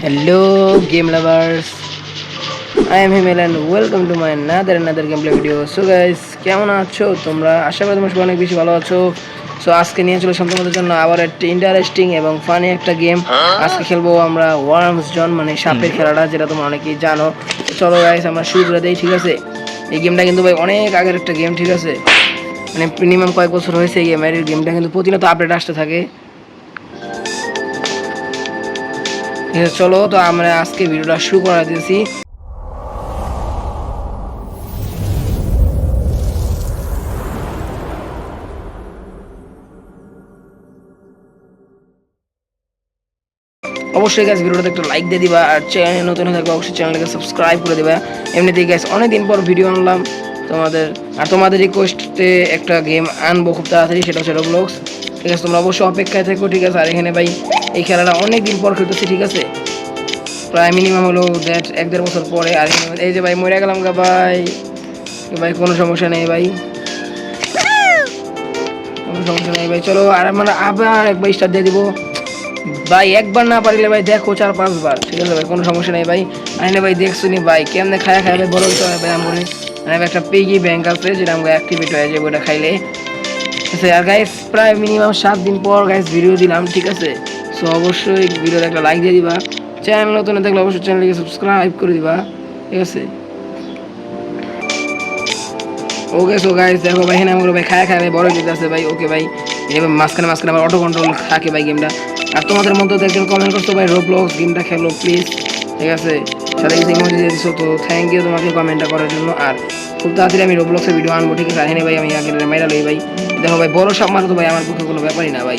Hello, game lovers. I am Himel and welcome to my another another gameplay video. So guys, কেমন আছো তোমরা? আশা করি তোমরা অনেক বেশি ভালো আছো। সো আজকে নিয়ে চলে তোমাদের জন্য আবার একটা ইন্টারেস্টিং এবং ফানি একটা গেম আজকে খেলব আমরা ওয়ার্মস জন মানে সাপের খেলাটা যেটা তোমরা অনেকেই জানো। চলো গাইস আমরা শুরু করে দেই ঠিক আছে? এই গেমটা কিন্তু ভাই অনেক আগের একটা গেম ঠিক আছে? মানে মিনিমাম কয়েক বছর হয়েছে এই গেমের এই গেমটা কিন্তু প্রতিনিয়ত আপডেট আসতে থাকে। চলো, তো আমরা আজকে ভিডিওটা শুরু করা দিয়েছি অবশ্যই গাছ ভিডিওটাতে একটু লাইক দিয়ে দিবা, আর চ্যানেল নতুন হয়ে থাকবে অবশ্যই চ্যানেলটাকে সাবস্ক্রাইব করে দিবা। এমনিতেই গাছ অনেকদিন পর ভিডিও আনলাম। তোমাদের, আর তোমাদের রিকোয়েস্টে একটা গেম আনব খুব তাড়াতাড়ি, সেটা হচ্ছে রোবলক্স ঠিক আছে, তোমরা অবশ্যই অপেক্ষায় থেকো, ঠিক আছে? আর এখানে ভাই এই খেলাটা অনেক দিন পর খেলতেছি, ঠিক আছে? প্রায় মিনিমাম হলো দ্যাট এক দেড় বছর পরে আর এই যে ভাই মরে গেলাম গা ভাই। ভাই কোনো সমস্যা নেই ভাই। কোনো সমস্যা নেই ভাই। চলো আর মানে আবার একবার স্টার্ট দিয়ে দিব। ভাই একবার না পারিলে ভাই দেখো চার, পাঁচবার, ঠিক আছে ভাই? কোনো সমস্যা নেই ভাই। আইনে ভাই দেখছ নি ভাই, কেমনে খায়া খায় ভাই বলো তো ভাই আমার মানে একটা পেগি ব্যাংক আছে যেটা আমাকে অ্যাক্টিভেট হয়ে যাবে ওটা খাইলে। আর গাইস প্রায় মিনিমাম সাত দিন পর গাইস ভিডিও দিলাম, ঠিক আছে? সো অবশ্যই ভিডিওতে একটা লাইক দিয়ে দিবা। চ্যানেল নতুন থাকলে অবশ্যই চ্যানেলটিকে সাবস্ক্রাইব করে দিবা। ঠিক আছে? ওকে সো গাইস দেখো ভাই হ্যাঁ আমার ভাই খায় খায় ভাই, বড় যেতে আছে ভাই ওকে ভাই। এবার মাঝখানে মাঝখানে আবার অটো কন্ট্রোল থাকে ভাই গেমটা আর তোমাদের মধ্যে একজন কমেন্ট করছ, ভাই রোবলক্স গেমটা খেলো প্লিজ ঠিক আছে? সাথে কিছু ইমোজি দিয়ে দিছো, তো থ্যাংক ইউ তোমাকে কমেন্টটা করার জন্য। আর খুব তাড়াতাড়ি আমি রোবলক্সের ভিডিও আনব, ঠিক আছে? আর হ্যাঁ ভাই, আমি আগে মাইরা লই ভাই। দেখো ভাই, বড় সব মারো তো ভাই, আমার পক্ষে কোনো ব্যাপারই না ভাই।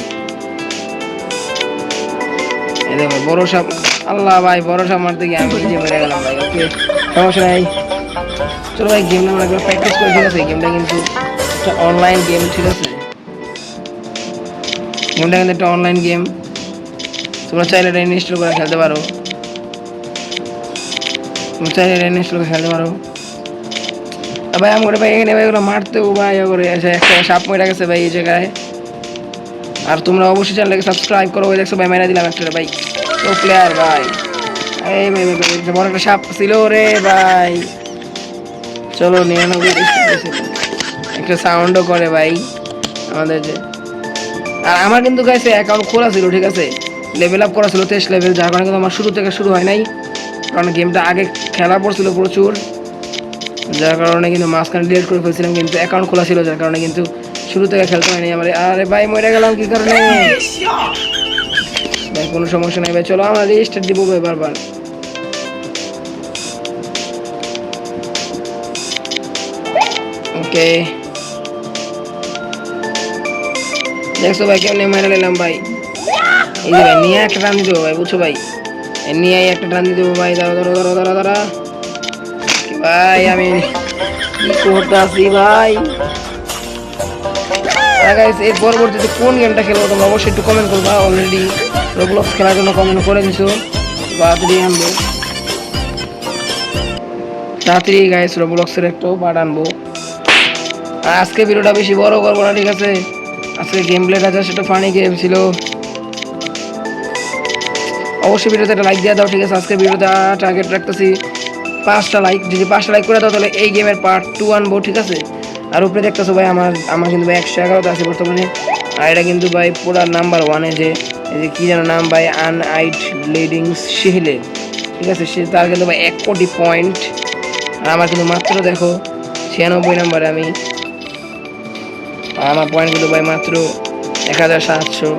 গেমটা কিন্তু একটা অনলাইন গেম তোমরা চাইলে এটা ইনস্টল করে খেলতে পারো। তোমরা চাইলে এটা ইনস্টল করে খেলতে পারো। ভাই আমি করে ভাই, এখানে ভাই ওগুলো মারতেও ভাই এসে একটা সাপ মরে গেছে ভাই, এই জায়গায়। আর তোমরা অবশ্যই চ্যানেলটাকে সাবস্ক্রাইব করো, ওই দেখছ ভাই মেরা দিলাম একটা, ভাই। তো প্লেয়ার ভাই। এই, ভাই ভাই বড় একটা সাপ ছিল রে, ভাই। চলো নিরানব্বই একটা সাউন্ডও করে, ভাই, আমাদের যে। আর আমার কিন্তু গাইছে অ্যাকাউন্ট খোলা ছিল, ঠিক আছে? লেভেল আপ করা ছিল, তেইশ লেভেল যার কারণে কিন্তু আমার শুরু থেকে শুরু হয় নাই। কারণ গেমটা আগে খেলা পড়ছিল প্রচুর। যার কারণে কিন্তু মাঝখানে ডিলিট করে ফেলছিলাম, কিন্তু অ্যাকাউন্ট খোলা ছিল, যার কারণে কিন্তু শুরু থেকে খেলতে হয়নি আমার। আরে ভাই, মরে গেলাম, কি কারণে? ভাই, কোনো সমস্যা নেই ভাই, চলো আমরা রেজিস্টার দিব ভাই বারবার। ওকে দেখছ ভাই, কেমন মেরে নিলাম ভাই? এই যে ভাই, নিয়ে একটা টান দিতে ভাই, বুঝছ ভাই? নিয়ে একটা টান দিতে ভাই দাঁড়া দাঁড়া দাঁড়া দাঁড়া দাঁড়া ভাই, আমি কি করতে আসি ভাই। আর guys, এর পরবর্তীতে কোন গেমটা খেলব তোমরা অবশ্যই একটু কমেন্ট করবা। অলরেডি রোবলক্স খেলার জন্য কমেন্ট করে দিছো। তাড়াতাড়ি আনব। তাড়াতাড়ি গাইস রোবলক্সের একটাও পার্ট আনব। আর আজকে ভিডিওটা বেশি বড় করব না ঠিক আছে? আজকে গেম প্লেটা জাস্ট একটা ফানি গেম ছিল। অবশ্যই ভিডিওতে একটা লাইক দিয়ে দাও ঠিক আছে? আজকে ভিডিওতে টার্গেট রাখতেছি। পাঁচটা লাইক যদি পাঁচটা লাইক করে দাও তাহলে এই গেমের পার্ট টু আনব ঠিক আছে? আর উপরে দেখতেছো ভাই, আমার আমার কিন্তু ভাই একশো এগারোতে আছে বর্তমানে। আর এটা কিন্তু ভাই পুরা নাম্বার ওয়ানে যে, এই যে কী যেন নাম ভাই আন আইট লিডিংস শিহিলের ঠিক আছে, সে তার কিন্তু ভাই এক কোটি পয়েন্ট আর আমার কিন্তু মাত্র দেখো, ছিয়ানব্বই নাম্বারে আমি। আমার পয়েন্ট কিন্তু ভাই মাত্র এক হাজার সাতশো।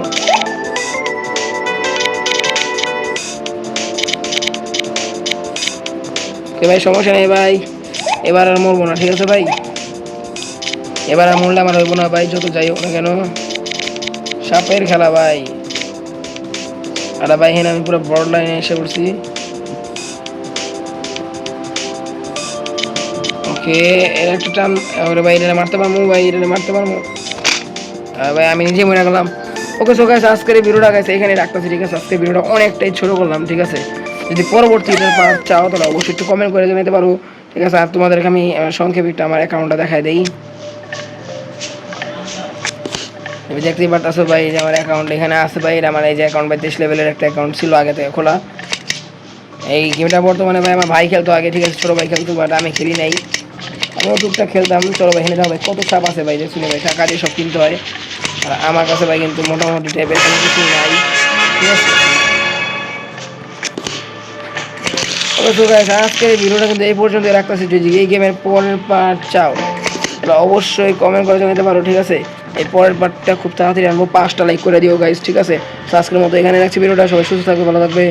ভাই, সমস্যা নেই ভাই, এবার আর মরবো না, ঠিক আছে ভাই? এবার আর মরলে আমার হইব না ভাই, যত যাই হোক না কেন। সাপের খেলা ভাই। আর ভাই হেন আমি পুরো বড় লাইনে এসে পড়ছি। ওকে, এর একটা টান ওরে ভাই এটা মারতে পারব, ভাই এটা মারতে পারব। আর ভাই, আমি নিজে মরে গেলাম। ওকে সো গাইস আজকের এই ভিডিওটা গাইছে এখানে রাখতেছি, ঠিক আছে? আজকে ভিডিওটা অনেকটাই ছোট করলাম, ঠিক আছে? যদি পরবর্তী পার্ট চাও, তাহলে অবশ্যই একটু কমেন্ট করে জানাতে পারো, ঠিক আছে? আর তোমাদেরকে আমি সংক্ষেপে আমার অ্যাকাউন্টটা দেখাই দেই। তুমি দেখতেই পারতেছো ভাই, যে আমার অ্যাকাউন্ট এখানে আছে ভাই আমার এই যে অ্যাকাউন্ট ভাই, তেইশ লেভেলের একটা অ্যাকাউন্ট ছিল আগে থেকে খোলা। এই গেমটা বর্তমানে ভাই, আমার ভাই খেলতো আগে, ঠিক আছে, ছোটো ভাই খেলতো বাট আমি খেলি নাই। আমিও টুকটাক খেলতাম, চলো ভাই এখানে ভাই, কত সাপ আছে ভাই দেখুন ভাই, টাকা দিয়ে সব কিনতে হয়। আর আমার কাছে ভাই কিন্তু মোটামুটি টাইপের কোনো কিছু নাই, ঠিক আছে? আজকের ভিডিওটা কিন্তু এই পর্যন্ত রাখতেছি। যদি এই গেমের পরের পার্ট চাও, তাহলে অবশ্যই কমেন্ট করে জানাতে পারো, ঠিক আছে? এই বারটা খুব তাড়াতাড়ি আনব। পাঁচটা লাইক করে দিও গাইজ ঠিক আছে? তো আজকের মতো এখানে রাখছি। ভিডিওটা সবাই সুস্থ থাকবে, ভালো থাকবে।